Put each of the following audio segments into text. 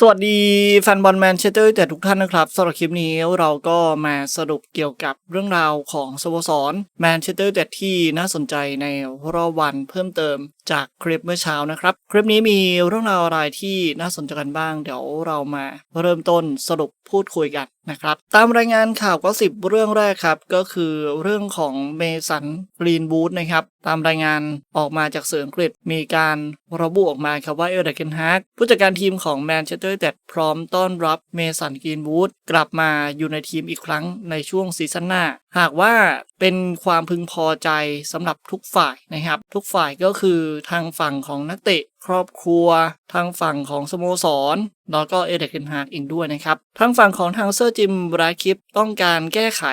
สวัสดีแฟนบอลแมนเชสเตอร์แต่ทุกท่านนะครับสำหรับคลิปนี้เราก็มาสรุปเกี่ยวกับเรื่องราวของสโมสรแมนเชสเตอร์แต่ที่น่าสนใจในรอบวันเพิ่มเติมจากคลิปเมื่อเช้านะครับ คลิปนี้มีเรื่องราวอะไรที่น่าสนใจกันบ้าง เดี๋ยวเรามาเริ่มต้นสรุปพูดคุยกัน นะครับตามรายงานข่าวก็สิบเรื่องแรกครับก็คือเรื่องของเมสันกรีนบูธนะครับตามรายงานออกมาจากสื่ออังกฤษมีการระบุออกมาครับว่าเอลเดเกนฮากผู้จัดการทีมของแมนเชสเตอร์แต่พร้อมต้อนรับเมสันกรีนบูธกลับมาอยู่ในทีมอีกครั้งในช่วงซีซั่นหน้า หากว่าเป็นความพึงพอใจสำหรับทุกฝ่ายนะครับ ทุกฝ่ายก็คือทางฝั่งของนักเตะ ครอบครัว ทางฝั่งของสโมสร แล้วก็เอเดกเกนฮากเองด้วยนะครับ ทางฝั่งของทางเซอร์จิมบราคิปต้องการแก้ไข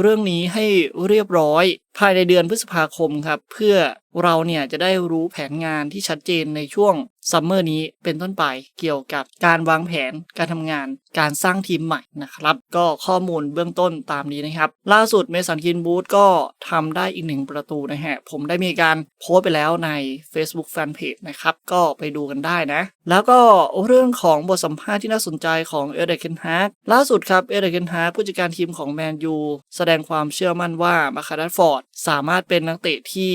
เรื่องนี้ให้เรียบร้อย ภายในเดือนพฤษภาคมครับ เพื่อเราเนี่ยจะได้รู้แผนงานที่ชัดเจนในช่วงซัมเมอร์นี้เป็นต้นไปเกี่ยวกับการวางแผนการทำงาน การสร้างทีมใหม่นะครับ ก็ข้อมูลเบื้องต้นตามนี้นะครับ ล่าสุดเมสันกินบูธก็ทำได้อีกหนึ่งประตูนะฮะ ผมได้มีการโพสต์ไปแล้วใน Facebook Fanpage นะครับ ก็ไปดูกันได้นะ แล้วก็เรื่องของบทสัมภาษณ์ที่น่าสนใจของเอเดเกนฮาร์กล่าสุดครับเอเดเกนฮาร์กผู้จัดการทีมของแมนยูแสดงความเชื่อมั่นว่ามาคาดัฟอร์ดสามารถเป็นนักเตะที่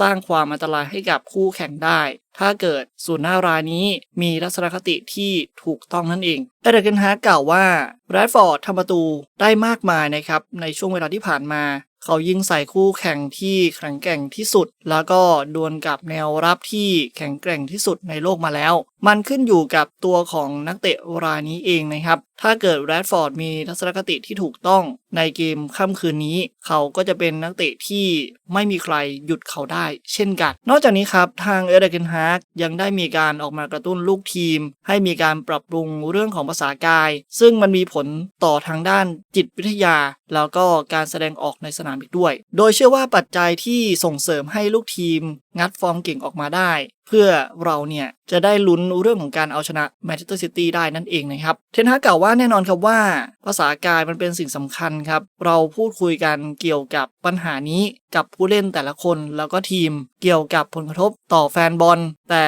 สร้างความอันตรายให้กับคู่แข่งได้ ถ้าเกิดศูนหน้ารายนี้มีลักษณะคติที่ถูกต้องนั่นเองเอเดเกนฮาร์กล่าวว่าแรดฟอร์ดทำประตูได้มากมายนะครับในช่วงเวลาที่ผ่านมา เขายิงใส่คู่แข่งที่แข็งแกร่งที่สุด แล้วก็ดวลกับแนวรับที่แข็งแกร่งที่สุดในโลกมาแล้ว มันขึ้นอยู่กับตัวของนักเตะรายนี้เองนะครับ ถ้าเกิดแรดฟอร์ดมีทัศนคติที่ถูกต้องในเกมค่ำคืนนี้ เขาก็จะเป็นนักเตะที่ไม่มีใครหยุดเขาได้ เช่นกัน นอกจากนี้ครับ ทางเอเดเกนฮาร์กยังได้มีการออกมากระตุ้นลูกทีม ให้มีการปรับปรุงเรื่องของภาษากาย ซึ่งมันมีผลต่อทางด้านจิตวิทยา แล้วก็การแสดงออกในสนามอีกด้วย โดยเชื่อว่าปัจจัยที่ส่งเสริมให้ลูกทีม งัดฟอร์มเก่งออกมาได้ เพื่อเราเนี่ยจะได้ลุ้นเรื่องของการเอาชนะแมนเชสเตอร์ซิตี้ได้นั่นเองนะครับเทนฮากกล่าวว่าแน่นอนครับว่า ภาษากายมันเป็นสิ่งสำคัญครับ เราพูดคุยกันเกี่ยวกับปัญหานี้กับผู้เล่นแต่ละคนแล้วก็ทีมเกี่ยวกับผลกระทบต่อแฟนบอล แต่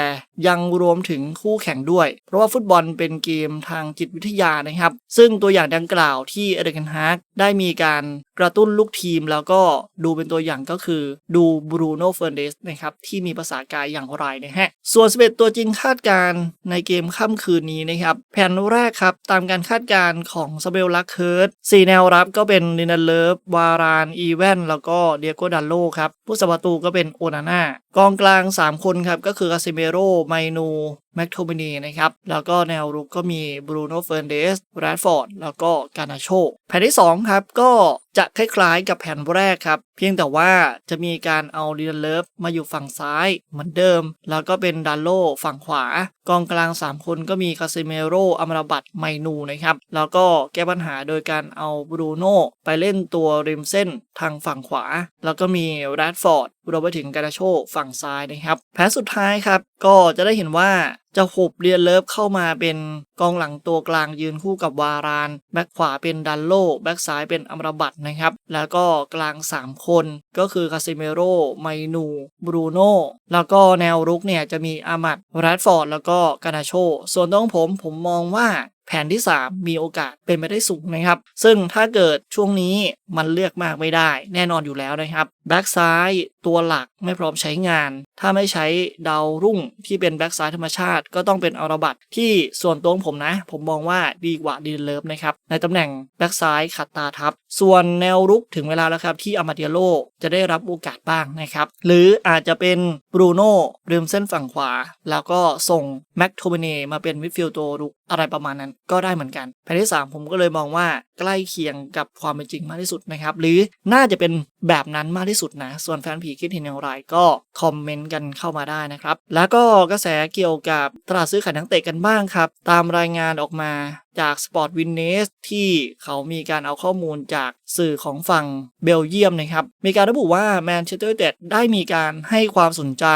ยังรวมถึงคู่แข่งด้วย เพราะว่าฟุตบอลเป็นเกมทางจิตวิทยานะครับ ซึ่งตัวอย่างดังกล่าวที่เอเดนฮาร์กได้มีการกระตุ้นลูกทีมแล้วก็ดูเป็นตัวอย่างก็คือดูบรูโน่เฟอร์เนสนะครับ ที่มีภาษากายอย่างไรนะฮะ ส่วน 11 ตัวจริงคาดการณ์ในเกมค่ำคืนนี้นะครับ แผนแรกครับ ตามการคาดการณ์ของซาเบลลักเคิร์ตสี่แนวรับก็เป็นลินาเลิฟวารานอีแวนแล้วก็เดียโกดัลโลครับผู้สัประตูก็เป็นโอนาน่า กองกลาง 3 คนครับ ก็คือคาซิเมโร่ไมนูแม็กโทมินีนะครับ แล้วก็แนวรุกก็มีบรูโน่เฟร์นเดสแรดฟอร์ดแล้วก็กานาโชแผนที่ 2 ครับ ก็จะคล้ายๆกับแผนแรกครับ เพียงแต่ว่าจะมีการเอาดีนเลิฟมาอยู่ฝั่งซ้ายเหมือนเดิม แล้วก็เป็นดันโลฝั่งขวา กองกลาง 3 คนก็มีคาซิเมโร่อัมราบัตไมนูนะครับ แล้วก็แก้ปัญหาโดยการเอาบรูโน่ไปเล่นตัวริมเส้นทางฝั่งขวา แล้วก็มีแรดฟอร์ดรวมไปถึงกานาโชฝั่งฝั่งซ้ายนะครับ แผนสุดท้ายครับ ก็จะได้เห็นว่าจะหุบเรียนเลิฟเข้ามาเป็นกองหลังตัวกลางยืนคู่กับวาราน แบ็คขวาเป็นดันโล แบ็คซ้ายเป็นอัมรบัตนะครับ แล้วก็กลาง 3 คนก็คือคาซิเมโรไมนูบรูโนแล้วก็แนวรุกเนี่ยจะมีอามัดแรดฟอร์ดแล้วก็กานาโช ส่วนต้องผมผมมองว่า ผนที่ 3 มีโอกาสเป็นไปได้สูงนะครับ ซึ่งถ้าเกิดช่วงนี้มันเลือกมากไม่ได้ แน่นอนอยู่แล้วนะครับแบ็กซ้ายตัวหลักไม่พร้อมใช้งาน ถ้าไม่ใช้ดาวรุ่งที่เป็นแบ็กซ้ายธรรมชาติ ก็ต้องเป็นอาราบัตที่ส่วนตัวผมนะ ผมมองว่าดีกว่าดีเลิฟนะครับในตำแหน่งแบ็กซ้ายขัดตาทับ ส่วนแนวรุกถึงเวลาแล้วครับที่อามาเดียโลจะได้รับโอกาสบ้างนะครับหรืออาจจะเป็นบรูโน่ริมเส้นฝั่งขวา แล้วก็ส่งแม็กโทเบเนมาเป็นมิดฟิลด์ตัวรุกอะไรประมาณนั้นก็ได้เหมือนกันแผนที่ 3 ผมก็เลยมองว่าใกล้เคียงกับความเป็นจริงมากที่สุดนะครับ หรือน่าจะเป็น แบบนั้นมากที่สุดนะ ส่วนแฟนผีคิดเห็นอย่างไรก็คอมเมนต์กันเข้ามาได้นะครับ แล้วก็กระแสเกี่ยวกับตลาดซื้อขายนักเตะกันบ้างครับ ตามรายงานออกมาจาก Sport w i n n e s ที่เขามีการเอาข้อมูลจากสื่อของฝั่งเบลเยียมนะครับ มีการระบุว่าแมนเชสเตอร์เดได้มีการให้ความสนใจ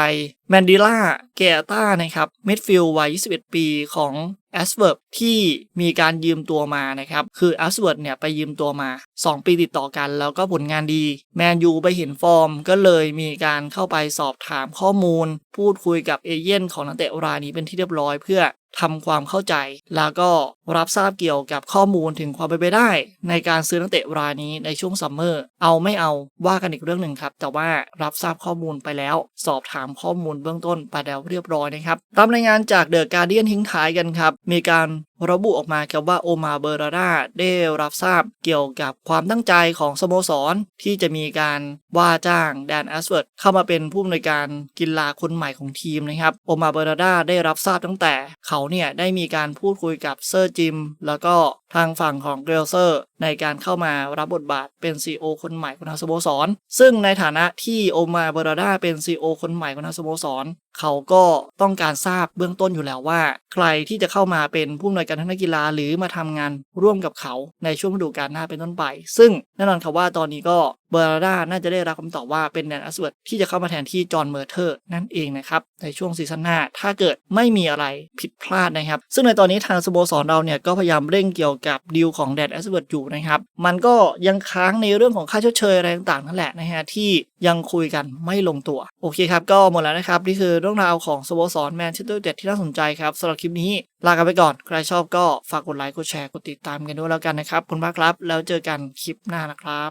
แมนดิล่าเกต้านะครับมิดฟิลด์วัย 21 ปีของแอสเวิร์บที่มีการยืมตัวมานะครับ คือแอสเวิร์บเนี่ยไปยืมตัวมา 2 ปีติดต่อกัน แล้วก็ผลงานดี แมนยูไปเห็นฟอร์ม ก็เลยมีการเข้าไปสอบถามข้อมูล พูดคุยกับเอเย่นของนักเตะรายนี้เป็นที่เรียบร้อยเพื่อ ทำความเข้าใจ แล้วก็รับทราบเกี่ยวกับข้อมูลถึงความเป็นไปได้ ในการซื้อนักเตะรายนี้ในช่วงซัมเมอร์ เอาไม่เอาว่ากันอีกเรื่องหนึ่งครับ แต่ว่ารับทราบข้อมูลไปแล้ว สอบถามข้อมูลเบื้องต้นไปแล้วเรียบร้อยนะครับ ตามรายงานจากเดอะการเดียนทิ้งท้ายกันครับ มีการระบุออกมาครับว่าโอมาเบอร์ราดาได้รับทราบเกี่ยวกับความตั้งใจของสโมสร ที่จะมีการว่าจ้างแดนแอสเวิร์ดเข้ามาเป็นผู้อำนวยการกีฬาคนใหม่ของทีมนะครับโอมาเบอร์ราดาได้รับทราบตั้งแต่เขาเนี่ยได้มีการพูดคุยกับเซอร์จิม แล้วก็ทางฝั่งของเกรลเซอร์ ในการเข้ามารับบทบาทเป็น CEO คนใหม่ของทางสโมสร ซึ่งในฐานะที่โอมาเบอร์ราดาเป็น CEO คนใหม่ของทางสโมสร เขาก็ต้องการทราบเบื้องต้นอยู่แล้วว่า ใครที่จะเข้ามาเป็นผู้อำนวยการทางด้านกีฬาหรือมาทำงานร่วมกับเขาในช่วงฤดูกาลหน้าเป็นต้นไป ซึ่งแน่นอนครับว่าตอนนี้ก็เบอร์ราดาน่าจะได้รับคำตอบว่าเป็นแดนอัสเวิร์ดที่จะเข้ามาแทนที่จอห์นเมอร์เทอร์นั่นเองนะครับในช่วงซีซั่นหน้าถ้าเกิดไม่มีอะไรผิดพลาดนะครับ ซึ่งในตอนนี้ทางสโมสรเราเนี่ยก็พยายามเร่งเกี่ยวกับดีลของแดนอัสเวิร์ดอยู่นะครับ มันก็ยังค้างในเรื่องของค่าชดเชยอะไรต่างๆนั่นแหละนะฮะที่ยังคุยกันไม่ลงตัว โอเคครับ ก็หมดแล้วนะครับนี่คือเรื่องราวของสโมสรแมนเชสเตอร์ยูไนเต็ดที่น่าสนใจครับสำหรับคลิปนี้ลากันไปก่อน ใครชอบก็ฝากกดไลค์กดแชร์กดติดตามกันด้วยแล้วกันนะครับขอบคุณมากครับ แล้วเจอกันคลิปหน้านะครับ